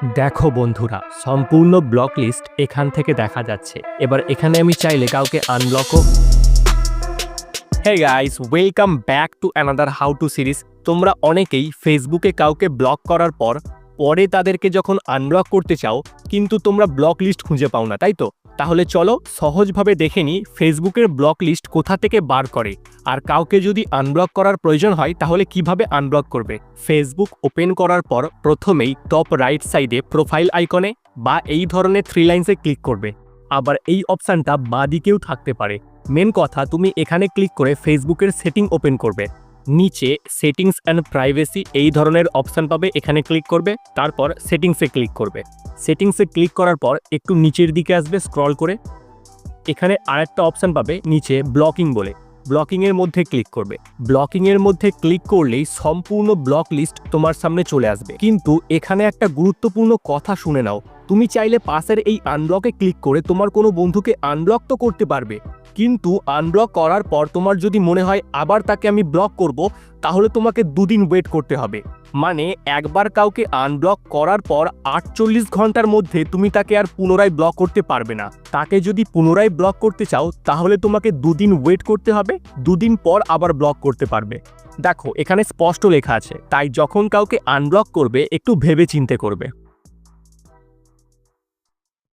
দেখো বন্ধুরা, সম্পূর্ণ ব্লক লিস্ট এখান থেকে দেখা যাচ্ছে। এবার এখানে আমি চাইলে কাউকে আনব্লকও hey guys welcome back to another how to series তোমরা অনেকেই ফেসবুকে কাউকে ব্লক করার পর, পরে তাদেরকে যখন আনব্লক করতে চাও, কিন্তু তোমরা ব্লক লিস্ট খুঁজে পাও না, তাই তো? তাহলে চলো সহজভাবে দেখে নিই ফেসবুকের ব্লক লিস্ট কোথা থেকে বার করে। আর কাউকে যদি আনব্লক করার প্রয়োজন হয়, তাহলে কীভাবে আনব্লক করবে? ফেসবুক ওপেন করার পর প্রথমেই টপ রাইট সাইডে প্রোফাইল আইকনে বা এই ধরনের থ্রি লাইন্সে ক্লিক করবে। আবার এই অপশানটা বাঁ দিকেও থাকতে পারে। মেন কথা, তুমি এখানে ক্লিক করে ফেসবুকের সেটিং ওপেন করবে। নিচে সেটিংস অ্যান্ড প্রাইভেসি এই ধরনের অপশান পাবে, এখানে ক্লিক করবে, তারপর সেটিংসে ক্লিক করবে। সেটিংসে ক্লিক করার পর একটু নিচের দিকে আসবে স্ক্রল করে। এখানে আরেকটা অপশান পাবে, নিচে ব্লকিং বলে। ব্লকিংয়ের মধ্যে ক্লিক করবে। ব্লকিংয়ের মধ্যে ক্লিক করলেই সম্পূর্ণ ব্লক লিস্ট তোমার সামনে চলে আসবে। কিন্তু এখানে একটা গুরুত্বপূর্ণ কথা শুনে নাও। তুমি চাইলে পাশের এই আনব্লকে ক্লিক করে তোমার কোনো বন্ধুকে আনব্লক তো করতে পারবে। কিন্তু আনব্লক করার পর তোমার যদি মনে হয় আবার তাকে আমি ব্লক করব, তাহলে তোমাকে দুদিন ওয়েট করতে হবে। মানে একবার কাউকে আনব্লক করার পর আটচল্লিশ ঘণ্টার মধ্যে তুমি তাকে আর পুনরায় ব্লক করতে পারবে না। তাকে যদি পুনরায় ব্লক করতে চাও, তাহলে তোমাকে দুদিন ওয়েট করতে হবে, দুদিন পর আবার ব্লক করতে পারবে। দেখো, এখানে স্পষ্ট লেখা আছে, তাই যখন কাউকে আনব্লক করবে, একটু ভেবে চিন্তে করবে।